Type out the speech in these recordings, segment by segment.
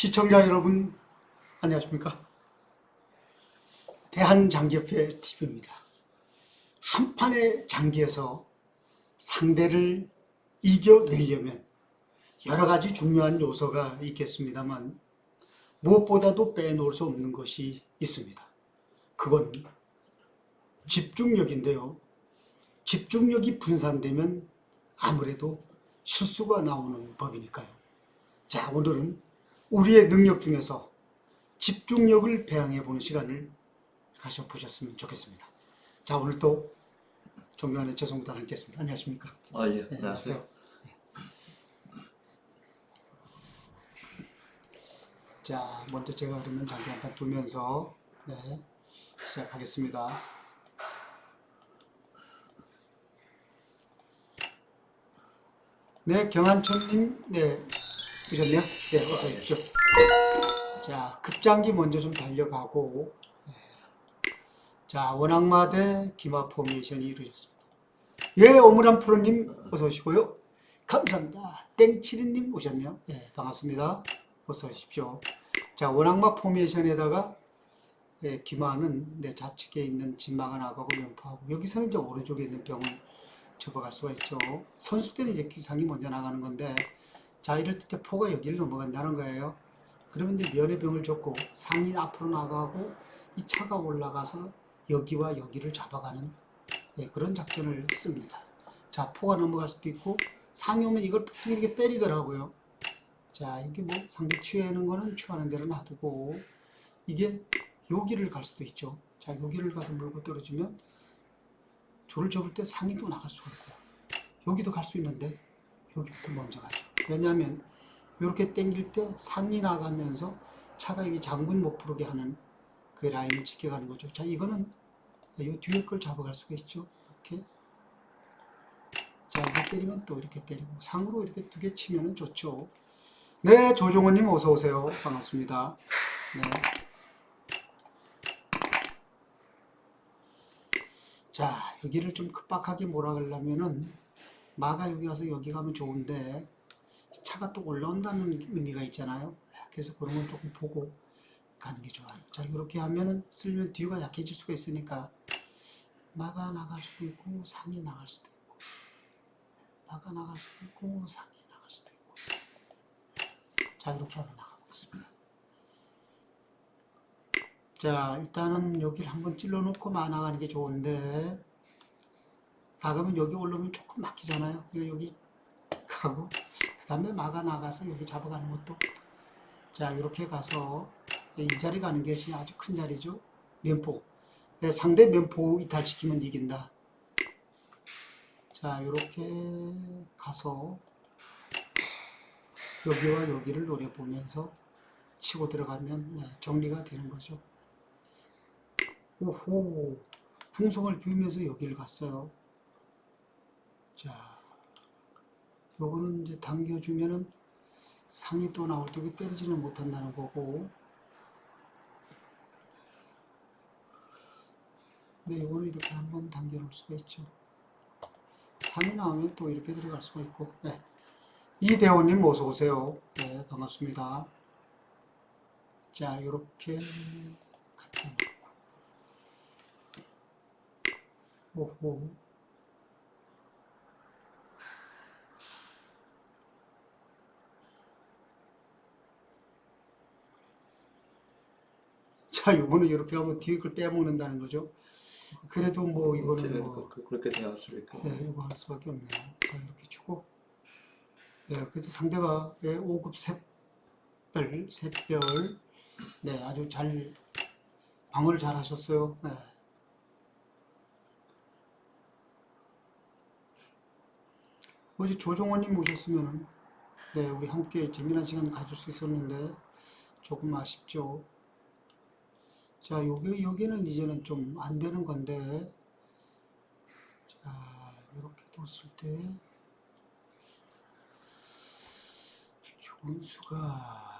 시청자 여러분 안녕하십니까? 대한장기협회 TV입니다. 한 판의 장기에서 상대를 이겨내려면 여러 가지 중요한 요소가 있겠습니다만 무엇보다도 빼놓을 수 없는 것이 있습니다. 그건 집중력인데요. 집중력이 분산되면 아무래도 실수가 나오는 법이니까요. 자, 오늘은 우리의 능력 중에서 집중력을 배양해 보는 시간을 가져보셨으면 좋겠습니다. 자, 오늘도 존경하는 재성부단 함께 했습니다. 안녕하십니까? 아, 예. 네, 안녕하세요. 자, 먼저 제가 그러면 장기 한판 두면서 네, 시작하겠습니다. 네, 경한천님, 네, 오셨네요? 네, 어서 오십시오. 자, 급장기 먼저 좀 달려가고, 네. 자, 원악마 대 기마 포메이션이 이루어졌습니다. 예, 오므란 프로님, 어서 오시고요. 감사합니다. 땡치리님 오셨네요. 예, 반갑습니다. 어서 오십시오. 자, 원악마 포메이션에다가 예, 기마는 내 좌측에 있는 진마가 나가고 면포하고 여기서는 이제 오른쪽에 있는 병을 접어갈 수가 있죠. 선수 때는 이제 기상이 먼저 나가는 건데 자 이럴 때 포가 여기를 넘어간다는 거예요. 그러면 이제 면의 병을 접고 상이 앞으로 나가고 이 차가 올라가서 여기와 여기를 잡아가는 예, 그런 작전을 씁니다. 자 포가 넘어갈 수도 있고 상이 오면 이걸 푹 이렇게 때리더라고요. 자 이게 뭐 상대 취하는 거는 취하는 대로 놔두고 이게 여기를 갈 수도 있죠. 자 여기를 가서 물고 떨어지면 조를 접을 때 상이 또 나갈 수가 있어요. 여기도 갈 수 있는데 여기부터 먼저 가죠. 왜냐하면 이렇게 당길 때 상이 나가면서 차가 이게 장군 못 부르게 하는 그 라인을 지켜가는 거죠. 자 이거는 이 뒤에 걸 잡아갈 수가 있죠. 이렇게 자 이렇게 때리면 또 이렇게 때리고 상으로 이렇게 두 개 치면은 좋죠. 네 조종원님 어서 오세요. 반갑습니다. 네. 자, 여기를 좀 급박하게 몰아가려면은 마가 여기 와서 여기 가면 좋은데 차가 또 올라온다는 의미가 있잖아요. 그래서 그런 건 조금 보고 가는 게 좋아요. 자, 이렇게 하면은 쓸면 뒤가 약해질 수가 있으니까 마가 나갈 수도 있고 상이 나갈 수도 있고 마가 나갈 수도 있고 상이 나갈 수도 있고 자, 이렇게 하면 나가보겠습니다. 자, 일단은 여기를 한번 찔러놓고 마 나가는 게 좋은데, 나가면 여기 올라오면 조금 막히잖아요. 그리고 여기 가고, 그 다음에 마가 나가서 여기 잡아가는 것도. 자, 이렇게 가서, 이 자리 가는 것이 아주 큰 자리죠. 면포. 예, 상대 면포 이탈시키면 이긴다. 자, 이렇게 가서, 여기와 여기를 노려보면서 치고 들어가면 네, 정리가 되는 거죠. 오호, 풍속을 비우면서 여기를 갔어요. 자, 요거는 이제 당겨주면은 상이 또 나올 때 때리지는 못한다는 거고. 네, 요거는 이렇게 한번 당겨 놓을 수가 있죠. 상이 나오면 또 이렇게 들어갈 수가 있고. 네. 이대호님 어서 오세요. 네, 반갑습니다. 자, 요렇게 갖다 놓고. 오호. 자, 이거는 이렇게 하면 뒤에 걸 빼먹는다는 거죠. 그래도 뭐 이거는 뭐, 그- 그렇게 생각하십니까? 네, 이거 할 수밖에 없네요. 자, 이렇게 주고. 네, 그래서 상대가 예, 5급 샛별, 샛별. 네, 아주 잘, 방어를 잘 하셨어요. 네. 어제 조종원님 오셨으면은, 네, 우리 함께 재미난 시간 가질 수 있었는데, 조금 아쉽죠. 자, 여기, 여기는 이제는 좀 안 되는 건데, 자, 이렇게 뒀을 때, 좋은 수가?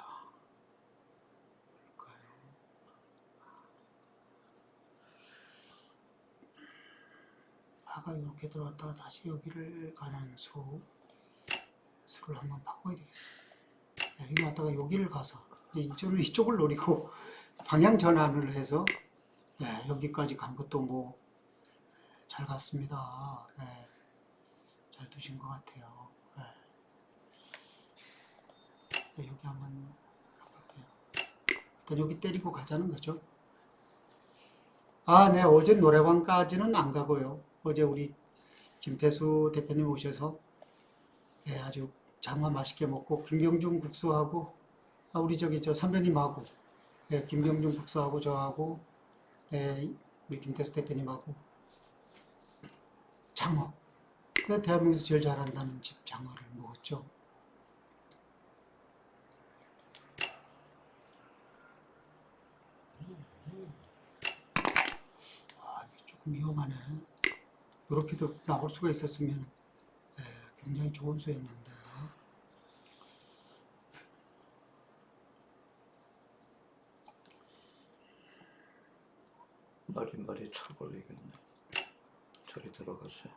아까 이렇게 들어갔다가 다시 여기를 가는 수, 수를 한번 바꿔야 되겠어요. 야, 여기 왔다가 여기를 가서, 저는 이쪽을 노리고 방향 전환을 해서 네, 여기까지 간 것도 뭐 잘 갔습니다. 네, 잘 두신 것 같아요. 네. 네, 여기 한번 가볼게요. 일단 여기 때리고 가자는 거죠. 아, 네, 어제 노래방까지는 안 가고요. 어제 우리 김태수 대표님 오셔서 예, 아주 장마 맛있게 먹고 김경준 국수하고 아, 우리 저기 저 선배님하고 예, 김경준 국수하고 저하고 예, 우리 김태수 대표님하고 장어 그 대한민국에서 제일 잘한다는 집 장어를 먹었죠. 아, 이게 조금 위험하네. 이렇게도 나올 수가 있었으면 예, 굉장히 좋은 수였는데. 머리 머리 쳐버리겠네. 저리 들어가세요.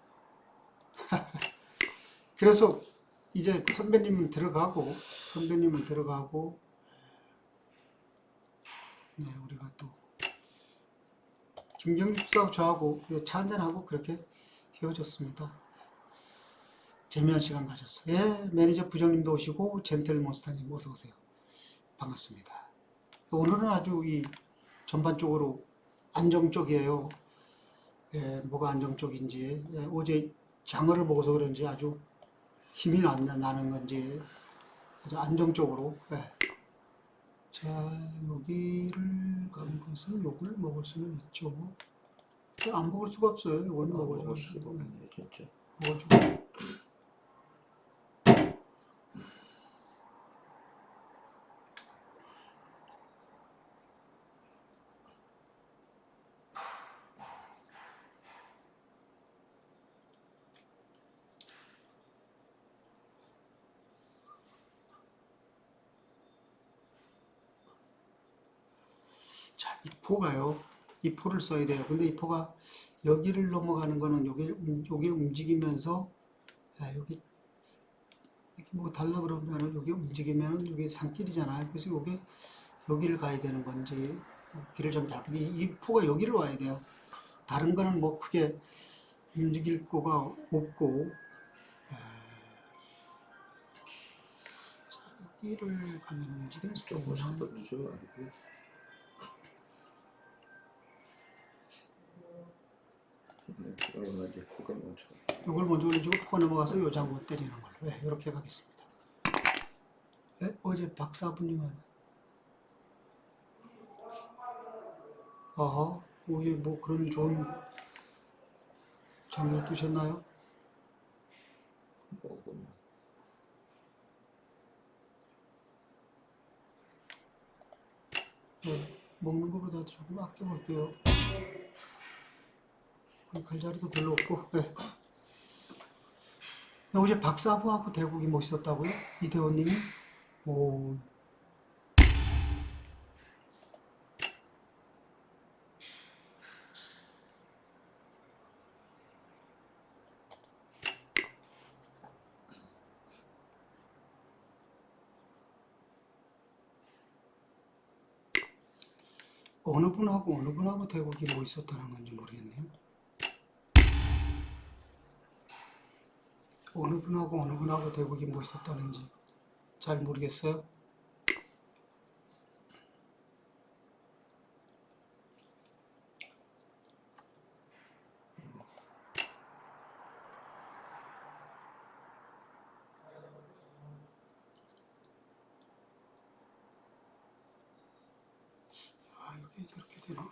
그래서 이제 선배님은 들어가고 선배님은 들어가고 네 우리가 또 김경국사하고 저하고 차 한잔하고 그렇게 헤어졌습니다. 재미난 시간 가졌어요. 예, 매니저 부장님도 오시고 젠틀몬스타님 어서 오세요. 반갑습니다. 오늘은 아주 이 전반적으로 안정적이에요. 예, 뭐가 안정적인지 예, 어제 장어를 먹어서 그런지 아주 힘이 나, 나는 건지 아주 안정적으로 예. 자 여기를 간 것은 요걸 먹을 수는 있죠 안 먹을 수가 없어요 이건 아, 먹을 먹어줘 수가 없네 진짜. 먹어주고 자, 이 포가요. 이 포를 써야 돼요. 근데 이 포가 여기를 넘어가는 거는 여기 음, 여기 움직이면서 아, 여기 이렇게 뭐 달라 그러면은 여기 움직이면은 여기 산길이잖아요. 그래서 여기 여기를 가야 되는 건지 길을 좀 잘. 이, 이 포가 여기를 와야 돼요. 다른 거는 뭐 크게 움직일 거가 없고 에, 자, 여기를 가면 움직이는 조금 쪽으로 서두 뒤에 코가 먼저. 이걸 먼저 올려주고 포가 넘어가서 요 장구 때리는 걸로 네, 이렇게 가겠습니다. 네? 어제 박사부님은 어허 오예 뭐 그런 좋은 장을 두셨나요? 먹으면 네, 먹는 것보다 조금 아껴볼게요. 그 갈자리도 별로 없고 네. 네, 어제 박사부하고 대국이 멋있었다고요? 이대호님이? 오 어느 분하고 어느 분하고 대국이 뭐 있었다는 건지 모르겠네요. 어느 분하고 어느 분하고 대국이 뭐 있었다는지 잘 모르겠어요. 아, 되나?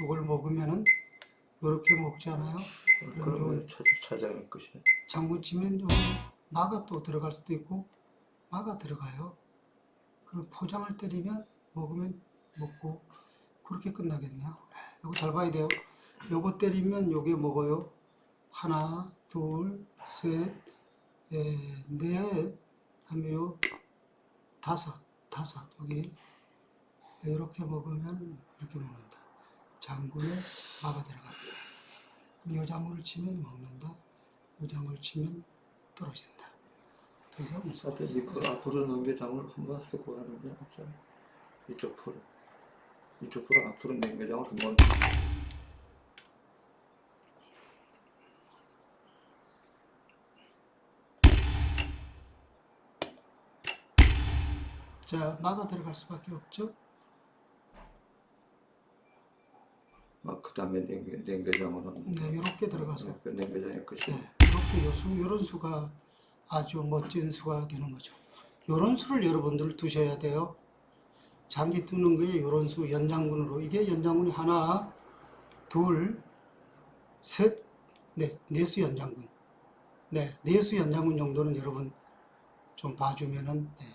이걸 먹으면은 이렇게 먹잖아요. 그러면 차, 차장의 끝이 장군 치면 마가 또 들어갈 수도 있고 마가 들어가요. 그 포장을 때리면 먹으면 먹고 그렇게 끝나겠네요. 이거 잘 봐야 돼요. 요거 때리면 요게 먹어요. 하나, 둘, 셋, 에, 넷, 다음에 요 다섯, 다섯 여기 이렇게 먹으면 이렇게 먹는다. 장군에 마가 들어간다. 그럼 요 장군을 치면 먹는다. 요 장군을 치면 떨어진다. 없어. 사태 이풀 앞으로 넘겨장을 한번 하고 하는 게 없잖아. 이쪽 풀 이쪽 풀 앞으로 넘겨장을 한번 자, 막아 들어갈 수밖에 없죠. 막 그다음에 넘겨장을 하는 네, 이렇게 들어가서 네, 그 넘겨장의 끝이 네, 이렇게 요수, 이런 수가 아주 멋진 수가 되는 거죠. 이런 수를 여러분들 두셔야 돼요. 장기 두는 거에 이런 수 연장군으로 이게 연장군이 하나, 둘, 셋, 넷, 네수 연장군. 네, 네수 연장군 정도는 여러분 좀 봐주면은 네,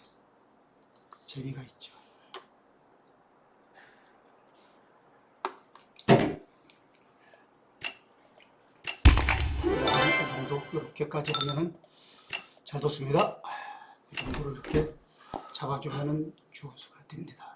재미가 있죠. 이 정도 이렇게까지 하면은 잘 뒀습니다. 이 정도로 이렇게 잡아주면은 좋은 수가 됩니다.